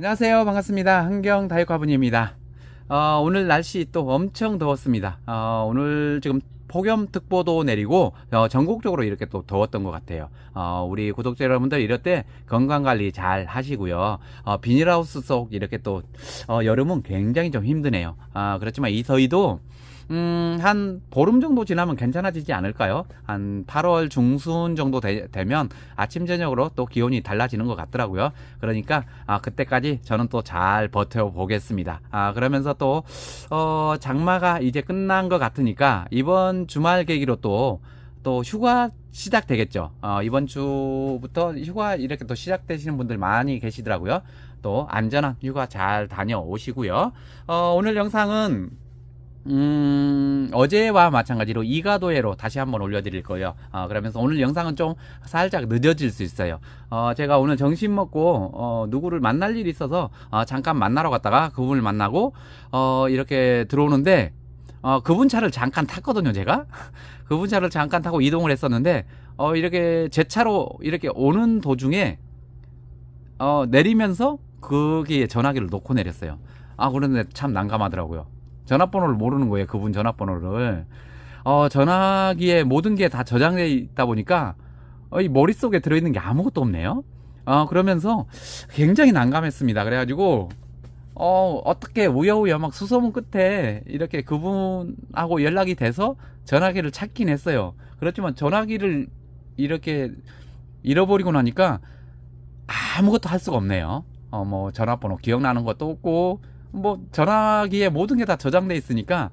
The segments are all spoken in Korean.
안녕하세요. 반갑습니다. 한경 다육화분입니다. 어, 오늘 날씨 또 엄청 더웠습니다. 어, 오늘 지금 폭염특보도 내리고 어, 전국적으로 이렇게 또 더웠던 것 같아요. 어, 우리 구독자 여러분들 이럴 때 건강관리 잘 하시고요. 어, 비닐하우스 속 이렇게 또 어, 여름은 굉장히 좀 힘드네요. 아, 그렇지만 이 더위도 음, 한 보름 정도 지나면 괜찮아지지 않을까요? 한 8월 중순 정도 되, 면 아침 저녁으로 또 기온이 달라지는 것 같더라고요. 그러니까 아, 그때까지 저는 또 잘 버텨 보겠습니다. 아, 그러면서 또 어, 장마가 이제 끝난 것 같으니까 이번 주말 계기로 또또 휴가 시작되겠죠. 어, 이번 주부터 휴가 이렇게 또 시작되시는 분들 많이 계시더라고요. 또 안전한 휴가 잘 다녀오시고요. 어, 오늘 영상은 음, 어제와 마찬가지로 이가도회로 다시 한번 올려드릴 거예요. 어, 그러면서 오늘 영상은 좀 살짝 늦어질 수 있어요. 어, 제가 오늘 점심 먹고, 어, 누구를 만날 일이 있어서, 어, 잠깐 만나러 갔다가 그분을 만나고, 어, 이렇게 들어오는데, 어, 그분 차를 잠깐 탔거든요, 제가. 그분 차를 잠깐 타고 이동을 했었는데, 어, 이렇게 제 차로 이렇게 오는 도중에, 어, 내리면서 거기에 전화기를 놓고 내렸어요. 아, 그런데 참 난감하더라고요. 전화번호를 모르는 거예요. 그분 전화번호를. 어, 전화기에 모든 게 다 저장되어 있다 보니까, 어, 이 머릿속에 들어있는 게 아무것도 없네요. 어, 그러면서 굉장히 난감했습니다. 그래가지고, 어, 어떻게 우여우여 막 수소문 끝에 이렇게 그분하고 연락이 돼서 전화기를 찾긴 했어요. 그렇지만 전화기를 이렇게 잃어버리고 나니까 아무것도 할 수가 없네요. 어, 뭐, 전화번호 기억나는 것도 없고, 뭐, 전화기에 모든 게 다 저장돼 있으니까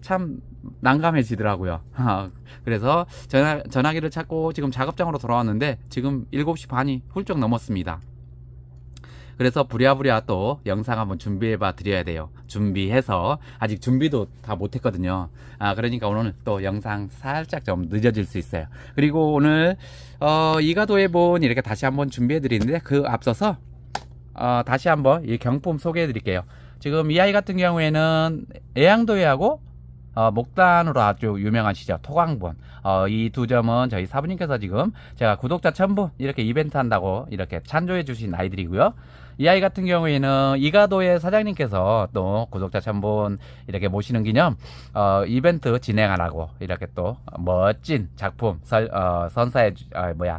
참 난감해지더라고요. 그래서 전화, 전화기를 찾고 지금 작업장으로 돌아왔는데 지금 7시 반이 훌쩍 넘었습니다. 그래서 부랴부랴 또 영상 한번 준비해 봐 드려야 돼요. 준비해서 아직 준비도 다 못했거든요. 아 그러니까 오늘 또 영상 살짝 좀 늦어질 수 있어요. 그리고 오늘 어, 이가도에 본 이렇게 다시 한번 준비해 드리는데 그 앞서서 어, 다시 한번 이 경품 소개해 드릴게요. 지금 이 아이 같은 경우에는 애양도회하고 어, 목단으로 아주 유명하시죠. 토광본. 어, 이 두 점은 저희 사부님께서 지금 제가 구독자 천분 이렇게 이벤트 한다고 이렇게 찬조해 주신 아이들이고요. 이 아이 같은 경우에는 이가도의 사장님께서 또 구독자 천분 이렇게 모시는 기념 어, 이벤트 진행하라고 이렇게 또 멋진 작품 설, 어, 선사해 주, 아, 뭐야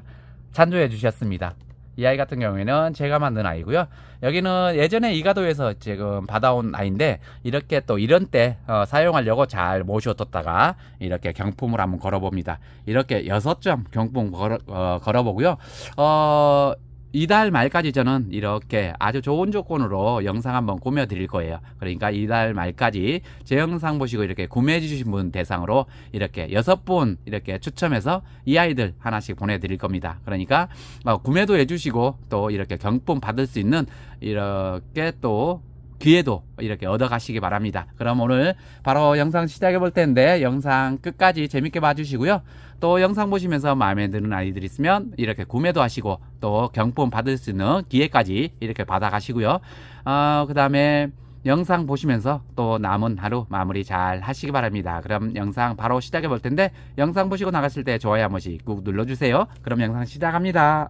찬조해 주셨습니다. 이 아이 같은 경우에는 제가 만든 아이고요. 여기는 예전에 이가도에서 지금 받아온 아이인데 이렇게 또 이런 때 어, 사용하려고 잘 모셔뒀다가 이렇게 경품을 한번 걸어봅니다. 이렇게 여섯 점 경품 걸어, 어, 걸어보고요. 어, 이달 말까지 저는 이렇게 아주 좋은 조건으로 영상 한번 꾸며 드릴 거예요. 그러니까 이달 말까지 제 영상 보시고 이렇게 구매해 주신 분 대상으로 이렇게 여섯 분 이렇게 추첨해서 이 아이들 하나씩 보내 드릴 겁니다. 그러니까 어, 구매도 해 주시고 또 이렇게 경품 받을 수 있는 이렇게 또 기회도 이렇게 얻어 가시기 바랍니다. 그럼 오늘 바로 영상 시작해 볼 텐데 영상 끝까지 재밌게 봐주시고요. 또 영상 보시면서 마음에 드는 아이들 있으면 이렇게 구매도 하시고 또 경품 받을 수 있는 기회까지 이렇게 받아 가시고요. 어, 그 다음에 영상 보시면서 또 남은 하루 마무리 잘 하시기 바랍니다. 그럼 영상 바로 시작해 볼 텐데 영상 보시고 나가실 때 좋아요 한 번씩 꾹 눌러주세요. 그럼 영상 시작합니다.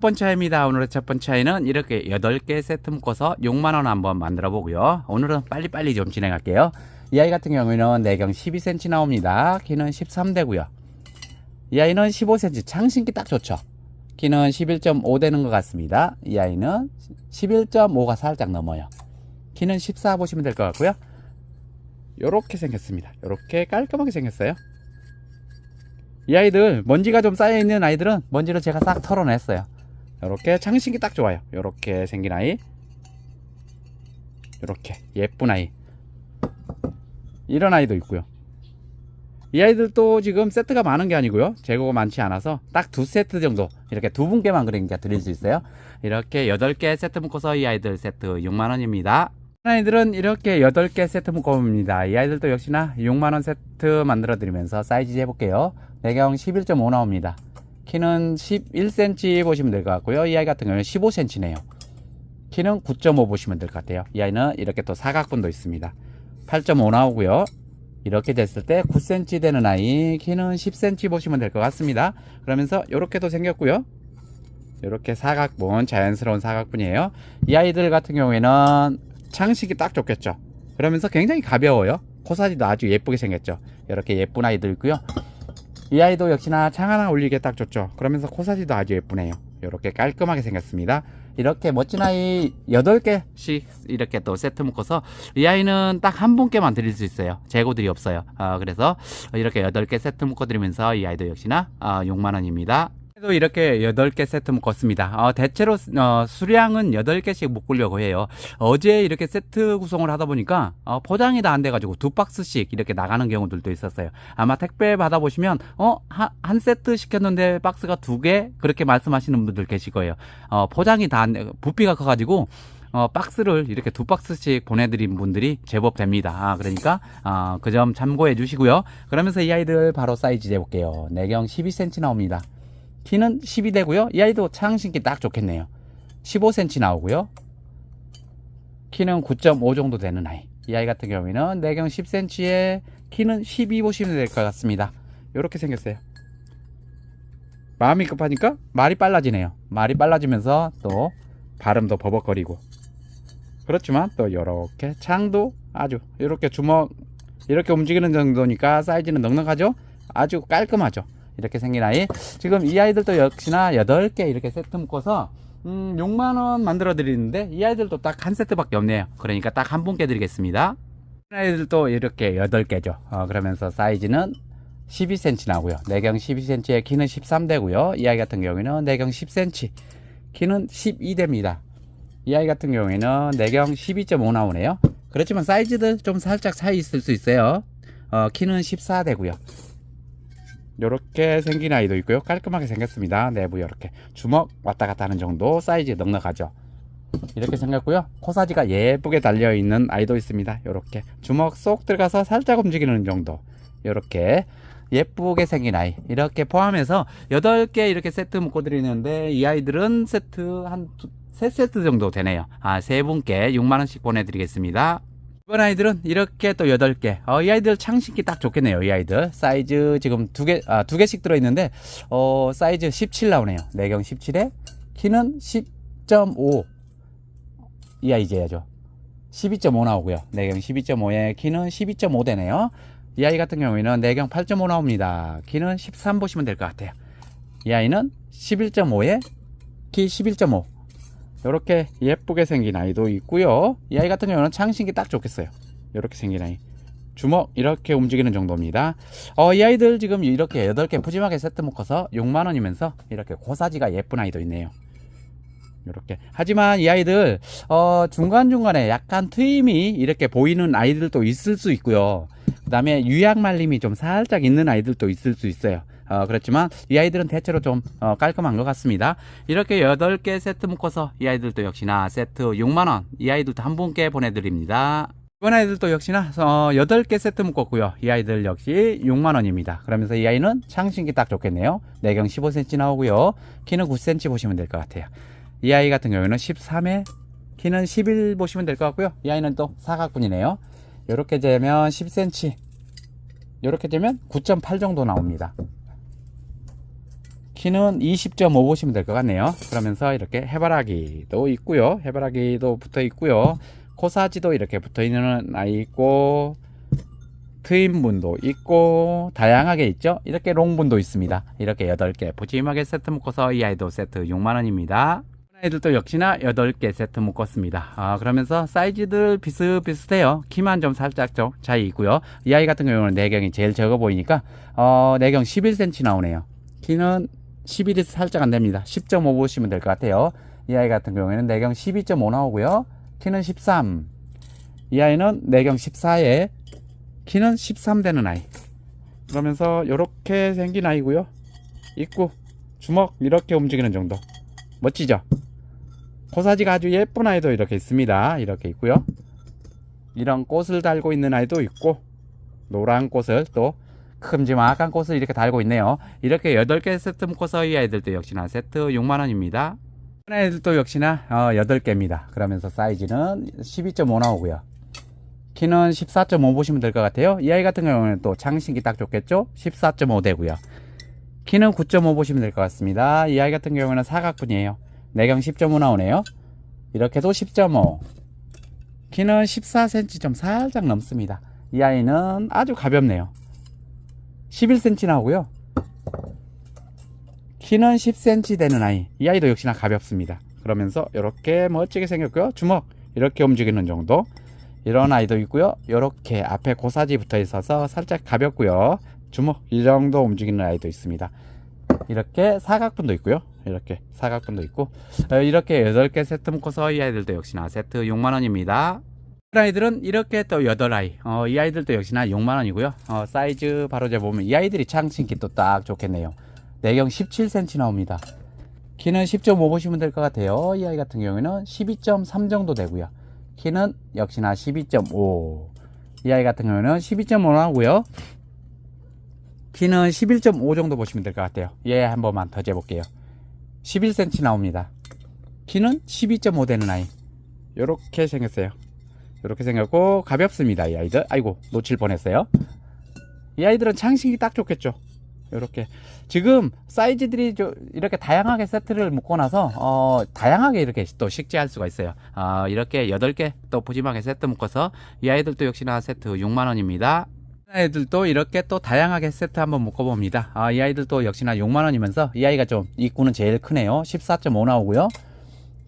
첫 번째 아이입니다. 오늘의 첫 번째 아이는 이렇게 8개 세트 묶어서 6만원 한번 만들어 보고요. 오늘은 빨리빨리 좀 진행할게요. 이 아이 같은 경우에는 내경 12cm 나옵니다. 키는 13대고요. 이 아이는 15cm 창신기 딱 좋죠. 키는 11.5 되는 것 같습니다. 이 아이는 11.5가 살짝 넘어요. 키는 14 보시면 될 것 같고요. 요렇게 생겼습니다. 요렇게 깔끔하게 생겼어요. 이 아이들 먼지가 좀 쌓여 있는 아이들은 먼지를 제가 싹 털어냈어요. 이렇게 창신기 딱 좋아요. 이렇게 생긴 아이. 이렇게 예쁜 아이. 이런 아이도 있고요. 이 아이들도 지금 세트가 많은 게 아니고요. 재고가 많지 않아서 딱 두 세트 정도 이렇게 두 분께만 그러니까 드릴 수 있어요. 이렇게 8개 세트 묶어서 이 아이들 세트 6만원입니다. 아이들은 이렇게 8개 세트 묶어봅니다. 이 아이들도 역시나 6만원 세트 만들어 드리면서 사이즈 해볼게요. 내경 11.5 나옵니다. 키는 11cm 보시면 될 것 같고요. 이 아이 같은 경우는 15cm네요. 키는 9.5 보시면 될 것 같아요. 이 아이는 이렇게 또 사각분도 있습니다. 8.5 나오고요. 이렇게 됐을 때 9cm 되는 아이 키는 10cm 보시면 될 것 같습니다. 그러면서 이렇게도 생겼고요. 이렇게 사각분, 자연스러운 사각분이에요. 이 아이들 같은 경우에는 장식이 딱 좋겠죠. 그러면서 굉장히 가벼워요. 코사지도 아주 예쁘게 생겼죠. 이렇게 예쁜 아이들 있고요. 이 아이도 역시나 창 하나 올리기에 딱 좋죠. 그러면서 코사지도 아주 예쁘네요. 이렇게 깔끔하게 생겼습니다. 이렇게 멋진 아이 8개씩 이렇게 또 세트 묶어서 이 아이는 딱 한 분께만 드릴 수 있어요. 재고들이 없어요. 어, 그래서 이렇게 8개 세트 묶어 드리면서 이 아이도 역시나 어, 6만원입니다. 또 이렇게 8개 세트 묶었습니다. 어, 대체로 어, 수량은 8개씩 묶으려고 해요. 어제 이렇게 세트 구성을 하다 보니까 어, 포장이 다 안 돼가지고 두 박스씩 이렇게 나가는 경우들도 있었어요. 아마 택배 받아보시면 어, 한, 한 세트 시켰는데 박스가 두 개 그렇게 말씀하시는 분들 계실 거예요. 어, 포장이 다 안, 돼- 부피가 커가지고 어, 박스를 이렇게 두 박스씩 보내드린 분들이 제법 됩니다. 아, 그러니까, 어, 그 점 참고해 주시고요. 그러면서 이 아이들 바로 사이즈 재볼게요. 내경 12cm 나옵니다. 키는 12 되고요. 이 아이도 창 신기 딱 좋겠네요. 15cm 나오고요. 키는 9.5 정도 되는 아이. 이 아이 같은 경우에는 내경 10cm에 키는 12 보시면 될 것 같습니다. 이렇게 생겼어요. 마음이 급하니까 말이 빨라지네요. 말이 빨라지면서 또 발음도 버벅거리고. 그렇지만 또 이렇게 창도 아주 이렇게 주먹 이렇게 움직이는 정도니까 사이즈는 넉넉하죠. 아주 깔끔하죠. 이렇게 생긴 아이. 지금 이 아이들도 역시나 8개 이렇게 세트 묶어서 음, 6만원 만들어 드리는데 이 아이들도 딱 한 세트밖에 없네요. 그러니까 딱 한 분께 드리겠습니다. 이 아이들도 이렇게 8개죠. 어, 그러면서 사이즈는 12cm 나고요. 내경 12cm에 키는 13대고요. 이 아이 같은 경우에는 내경 10cm, 키는 12대입니다. 이 아이 같은 경우에는 내경 12.5 나오네요. 그렇지만 사이즈도 좀 살짝 차이 있을 수 있어요. 어, 키는 14대고요. 이렇게 생긴 아이도 있고요. 깔끔하게 생겼습니다. 내부 이렇게 주먹 왔다 갔다 하는 정도 사이즈 넉넉하죠. 이렇게 생겼고요. 코사지가 예쁘게 달려 있는 아이도 있습니다. 이렇게 주먹 쏙 들어가서 살짝 움직이는 정도. 이렇게 예쁘게 생긴 아이 이렇게 포함해서 8개 이렇게 세트 묶어 드리는데 이 아이들은 세트 한세 세트 정도 되네요. 아, 세 분께 6만 원씩 보내 드리겠습니다. 이번 아이들은 이렇게 또 8개. 어, 이 아이들 창신기 딱 좋겠네요. 이 아이들. 사이즈 지금 두 개, 아, 두 개씩 들어있는데, 어, 사이즈 17 나오네요. 내경 17에, 키는 10.5. 이 아이제야죠. 12.5 나오고요. 내경 12.5에 키는 12.5 되네요. 이 아이 같은 경우에는 내경 8.5 나옵니다. 키는 13 보시면 될 것 같아요. 이 아이는 11.5에 키 11.5. 이렇게 예쁘게 생긴 아이도 있고요. 이 아이 같은 경우는 창신기 딱 좋겠어요. 이렇게 생긴 아이. 주먹 이렇게 움직이는 정도입니다. 어, 이 아이들 지금 이렇게 8개 푸짐하게 세트 묶어서 6만 원이면서 이렇게 고사지가 예쁜 아이도 있네요. 이렇게. 하지만 이 아이들 어, 중간중간에 약간 트임이 이렇게 보이는 아이들도 있을 수 있고요. 그 다음에 유약 말림이 좀 살짝 있는 아이들도 있을 수 있어요. 어, 그렇지만 이 아이들은 대체로 좀 어, 깔끔한 것 같습니다. 이렇게 8개 세트 묶어서 이 아이들도 역시나 세트 6만원, 이 아이들도 한 분께 보내드립니다. 이번 아이들도 역시나 어, 8개 세트 묶었고요. 이 아이들 역시 6만원입니다. 그러면서 이 아이는 창신기 딱 좋겠네요. 내경 15cm 나오고요. 키는 9cm 보시면 될 것 같아요. 이 아이 같은 경우에는 13에 키는 11 보시면 될 것 같고요. 이 아이는 또 사각분이네요. 이렇게 되면 10cm, 이렇게 되면 9.8 정도 나옵니다. 키는 20.5 보시면 될 것 같네요. 그러면서 이렇게 해바라기도 있고요. 해바라기도 붙어 있고요. 코사지도 이렇게 붙어 있는 아이 있고 트임분도 있고 다양하게 있죠. 이렇게 롱분도 있습니다. 이렇게 8개 푸짐하게 세트 묶어서 이 아이도 세트 6만원입니다. 아이들도 역시나 8개 세트 묶었습니다. 아, 그러면서 사이즈들 비슷비슷해요. 키만 좀 살짝 좀 차이 있고요. 이 아이 같은 경우는 내경이 제일 적어 보이니까 어, 내경 11cm 나오네요. 키는 11이 살짝 안 됩니다. 10.5 보시면 될 것 같아요. 이 아이 같은 경우에는 내경 12.5 나오고요. 키는 13. 이 아이는 내경 14에 키는 13 되는 아이. 그러면서 이렇게 생긴 아이고요. 입구 주먹 이렇게 움직이는 정도. 멋지죠? 코사지가 아주 예쁜 아이도 이렇게 있습니다. 이렇게 있고요. 이런 꽃을 달고 있는 아이도 있고 노란 꽃을 또 큼지막한 꽃을 이렇게 달고 있네요. 이렇게 8개 세트 묶어서 이 아이들도 역시나 세트 6만원입니다. 아이들도 역시나 어, 8개입니다. 그러면서 사이즈는 12.5 나오고요. 키는 14.5 보시면 될 것 같아요. 이 아이 같은 경우는 또 장신기 딱 좋겠죠? 14.5 되고요. 키는 9.5 보시면 될 것 같습니다. 이 아이 같은 경우는 사각분이에요. 내경 10.5 나오네요. 이렇게도 10.5. 키는 14cm 좀 살짝 넘습니다. 이 아이는 아주 가볍네요. 11cm 나오고요. 키는 10cm 되는 아이. 이 아이도 역시나 가볍습니다. 그러면서 이렇게 멋지게 생겼고요. 주먹 이렇게 움직이는 정도. 이런 아이도 있고요. 이렇게 앞에 고사지 붙어 있어서 살짝 가볍고요. 주먹 이 정도 움직이는 아이도 있습니다. 이렇게 사각분도 있고요. 이렇게 사각분도 있고 어, 이렇게 8개 세트 묶어서 이 아이들도 역시나 세트 6만원입니다. 아이들은 이렇게 또 8아이 어, 이 아이들도 역시나 6만원이고요. 어, 사이즈 바로 재보면 이 아이들이 창신기 또 딱 좋겠네요. 내경 17cm 나옵니다. 키는 10.5 보시면 될 것 같아요. 이 아이 같은 경우에는 12.3 정도 되고요. 키는 역시나 12.5. 이 아이 같은 경우에는 12.5 나오고요. 키는 11.5 정도 보시면 될 것 같아요. 얘 한 번만 더 재볼게요. 11cm 나옵니다. 키는 12.5 되는 아이. 요렇게 생겼어요. 요렇게 생겼고 가볍습니다. 이 아이들. 아이고 놓칠 뻔했어요. 이 아이들은 창식이 딱 좋겠죠. 요렇게 지금 사이즈들이 저 이렇게 다양하게 세트를 묶고 나서 어 다양하게 이렇게 또 식재할 수가 있어요. 어 이렇게 8개 또 푸짐하게 세트 묶어서 이 아이들도 역시나 세트 6만 원입니다. 아이들도 이렇게 또 다양하게 세트 한번 묶어봅니다. 아, 이 아이들도 역시나 6만 원이면서 이 아이가 좀 입구는 제일 크네요. 14.5 나오고요.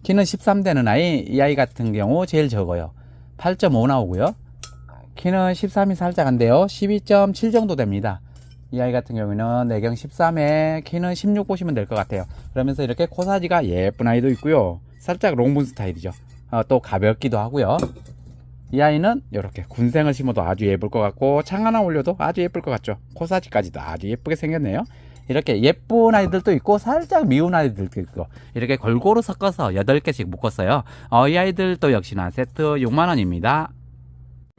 키는 13 되는 아이, 이 아이 같은 경우 제일 적어요. 8.5 나오고요. 키는 13이 살짝 안 돼요. 12.7 정도 됩니다. 이 아이 같은 경우는 내경 13에 키는 16 보시면 될 것 같아요. 그러면서 이렇게 코사지가 예쁜 아이도 있고요. 살짝 롱분 스타일이죠. 어, 또 가볍기도 하고요. 이 아이는 이렇게 군생을 심어도 아주 예쁠 것 같고 창 하나 올려도 아주 예쁠 것 같죠. 코사지까지도 아주 예쁘게 생겼네요. 이렇게 예쁜 아이들도 있고 살짝 미운 아이들도 있고 이렇게 골고루 섞어서 8개씩 묶었어요. 어, 이 아이들도 역시나 세트 6만원입니다.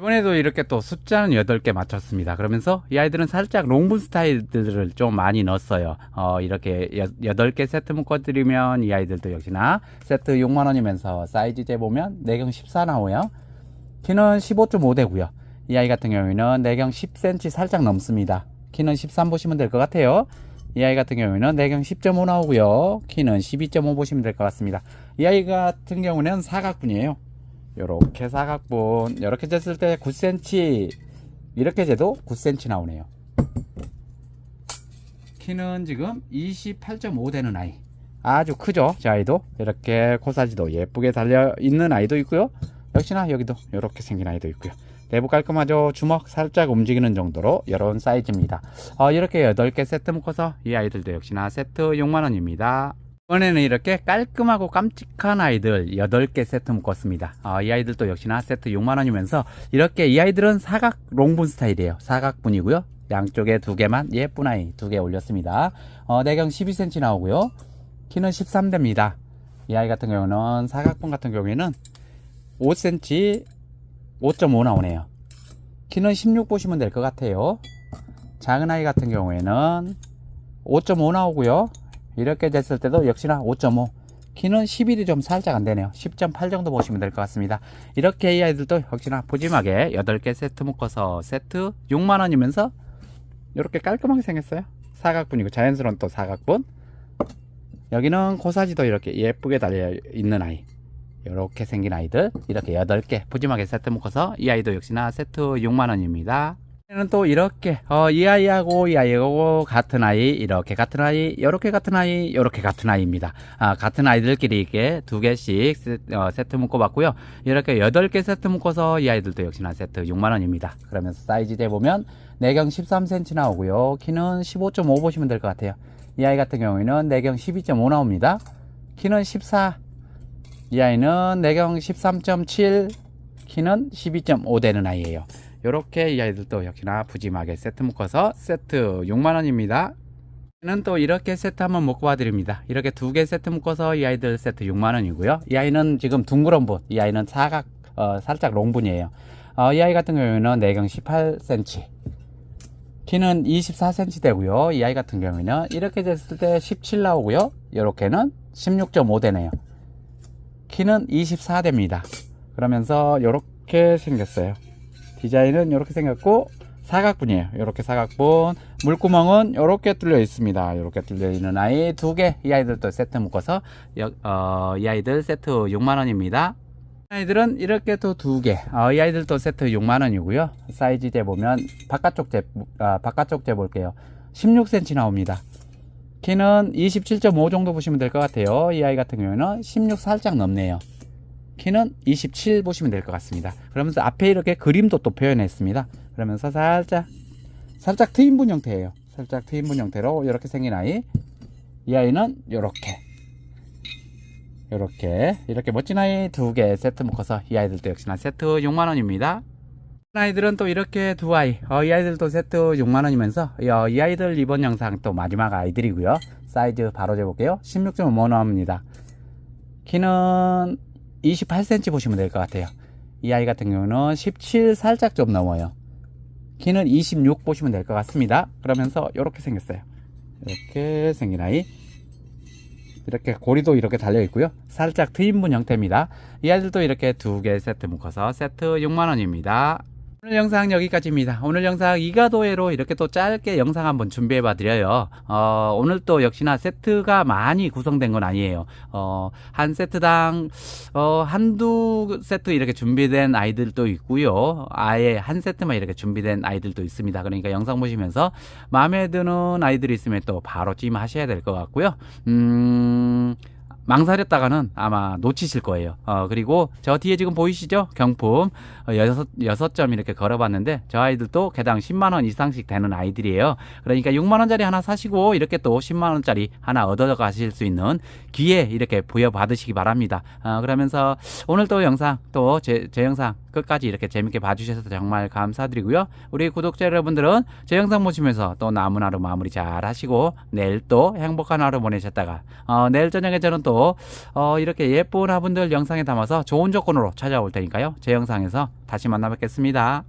이번에도 이렇게 또 숫자는 8개 맞췄습니다. 그러면서 이 아이들은 살짝 롱분 스타일들을 좀 많이 넣었어요. 어, 이렇게 8개 세트 묶어드리면 이 아이들도 역시나 세트 6만원이면서 사이즈 재보면 내경 14 나오요. 키는 15.5 되고요. 이 아이 같은 경우에는 내경 10cm 살짝 넘습니다. 키는 13 보시면 될 것 같아요. 이 아이 같은 경우에는 내경 10.5 나오고요. 키는 12.5 보시면 될 것 같습니다. 이 아이 같은 경우는 사각분이에요. 요렇게 사각분 이렇게 쟀을 때 9cm 이렇게 재도 9cm 나오네요. 키는 지금 28.5 되는 아이 아주 크죠 저 아이도 이렇게 코사지도 예쁘게 달려 있는 아이도 있고요 역시나 여기도 이렇게 생긴 아이도 있고요 내부 깔끔하죠? 주먹 살짝 움직이는 정도로 이런 사이즈입니다. 어, 이렇게 8개 세트 묶어서 이 아이들도 역시나 세트 6만원입니다. 이번에는 이렇게 깔끔하고 깜찍한 아이들 8개 세트 묶었습니다. 어, 이 아이들도 역시나 세트 6만원이면서 이렇게 이 아이들은 사각 롱분 스타일이에요. 사각분이고요. 양쪽에 두 개만 예쁜 아이 두 개 올렸습니다. 어, 내경 12cm 나오고요. 키는 13대입니다. 이 아이 같은 경우는 사각분 같은 경우에는 5cm 5.5 나오네요. 키는 16 보시면 될 것 같아요. 작은 아이 같은 경우에는 5.5 나오고요. 이렇게 됐을 때도 역시나 5.5. 키는 11이 좀 살짝 안 되네요. 10.8 정도 보시면 될 것 같습니다. 이렇게 이 아이들도 역시나 푸짐하게 8개 세트 묶어서 세트 6만원이면서 이렇게 깔끔하게 생겼어요. 사각분이고 자연스러운 또 사각분. 여기는 고사지도 이렇게 예쁘게 달려 있는 아이. 이렇게 생긴 아이들 이렇게 8개 푸짐하게 세트 묶어서 이 아이도 역시나 세트 6만원입니다. 얘는 또 이렇게 어, 이 아이하고 이 아이하고 같은 아이 이렇게 같은 아이 이렇게 같은 아이 이렇게 같은 아이입니다. 아, 같은 아이들끼리 이렇게 두 개씩 세, 어, 세트 묶어 봤고요. 이렇게 8개 세트 묶어서 이 아이들도 역시나 세트 6만원입니다. 그러면서 사이즈 재보면 내경 13cm 나오고요. 키는 15.5 보시면 될 것 같아요. 이 아이 같은 경우에는 내경 12.5 나옵니다. 키는 14 이 아이는 내경 13.7 키는 12.5 되는 아이예요. 이렇게 이 아이들도 역시나 푸짐하게 세트 묶어서 세트 6만원입니다. 는 또 이렇게 세트 한번 묶어 봐 드립니다. 이렇게 두 개 세트 묶어서 이 아이들 세트 6만원이고요. 이 아이는 지금 둥그런 분, 이 아이는 사각 어, 살짝 롱분이에요. 어, 이 아이 같은 경우에는 내경 18cm 키는 24cm 되고요. 이 아이 같은 경우에는 이렇게 됐을 때 17 나오고요. 이렇게는 16.5 되네요 키는 24대입니다. 그러면서 이렇게 생겼어요. 디자인은 이렇게 생겼고 사각분이에요. 이렇게 사각분. 물구멍은 이렇게 뚫려 있습니다. 이렇게 뚫려 있는 아이 두 개. 이 아이들도 세트 묶어서 여- 어, 이 아이들 세트 6만 원입니다. 아이들은 이렇게 또 두 개. 어, 이 아이들도 세트 6만 원이고요. 사이즈 재 보면 바깥쪽 재 아, 바깥쪽 재 볼게요. 16cm 나옵니다. 키는 27.5 정도 보시면 될 것 같아요. 이 아이 같은 경우에는 16 살짝 넘네요. 키는 27 보시면 될 것 같습니다. 그러면서 앞에 이렇게 그림도 또 표현했습니다. 그러면서 살짝 살짝 트임분 형태예요. 살짝 트임분 형태로 이렇게 생긴 아이. 이 아이는 이렇게 이렇게 이렇게 멋진 아이 두 개 세트 묶어서 이 아이들도 역시나 세트 6만 원입니다. 아이들은 또 이렇게 두 아이, 어, 이 아이들도 세트 6만 원이면서 어, 이 아이들 이번 영상 또 마지막 아이들이고요. 사이즈 바로 재볼게요. 16.5 나옵니다. 키는 28cm 보시면 될 것 같아요. 이 아이 같은 경우는 17 살짝 좀 넘어요. 키는 26 보시면 될 것 같습니다. 그러면서 이렇게 생겼어요. 이렇게 생긴 아이. 이렇게 고리도 이렇게 달려 있고요. 살짝 트임분 형태입니다. 이 아이들도 이렇게 두 개 세트 묶어서 세트 6만 원입니다. 오늘 영상 여기까지입니다. 오늘 영상 이가도회로 이렇게 또 짧게 영상 한번 준비해 봐 드려요. 어, 오늘 또 역시나 세트가 많이 구성된 건 아니에요. 어, 한 세트당 어, 한두 세트 이렇게 준비된 아이들도 있고요. 아예 한 세트만 이렇게 준비된 아이들도 있습니다. 그러니까 영상 보시면서 마음에 드는 아이들이 있으면 또 바로 찜하셔야 될 것 같고요. 음, 망설였다가는 아마 놓치실 거예요. 어, 그리고 저 뒤에 지금 보이시죠? 경품 어, 여섯, 여섯 점 이렇게 걸어봤는데 저 아이들도 개당 10만원 이상씩 되는 아이들이에요. 그러니까 6만원짜리 하나 사시고 이렇게 또 10만원짜리 하나 얻어 가실 수 있는 기회 이렇게 부여받으시기 바랍니다. 어, 그러면서 오늘 또 영상 또제 제 영상 끝까지 이렇게 재밌게 봐주셔서 정말 감사드리고요. 우리 구독자 여러분들은 제 영상 보시면서 또 남은 하루 마무리 잘 하시고 내일 또 행복한 하루 보내셨다가 어, 내일 저녁에 저는 또 어, 이렇게 예쁜 화분들 영상에 담아서 좋은 조건으로 찾아올 테니까요. 제 영상에서 다시 만나 뵙겠습니다.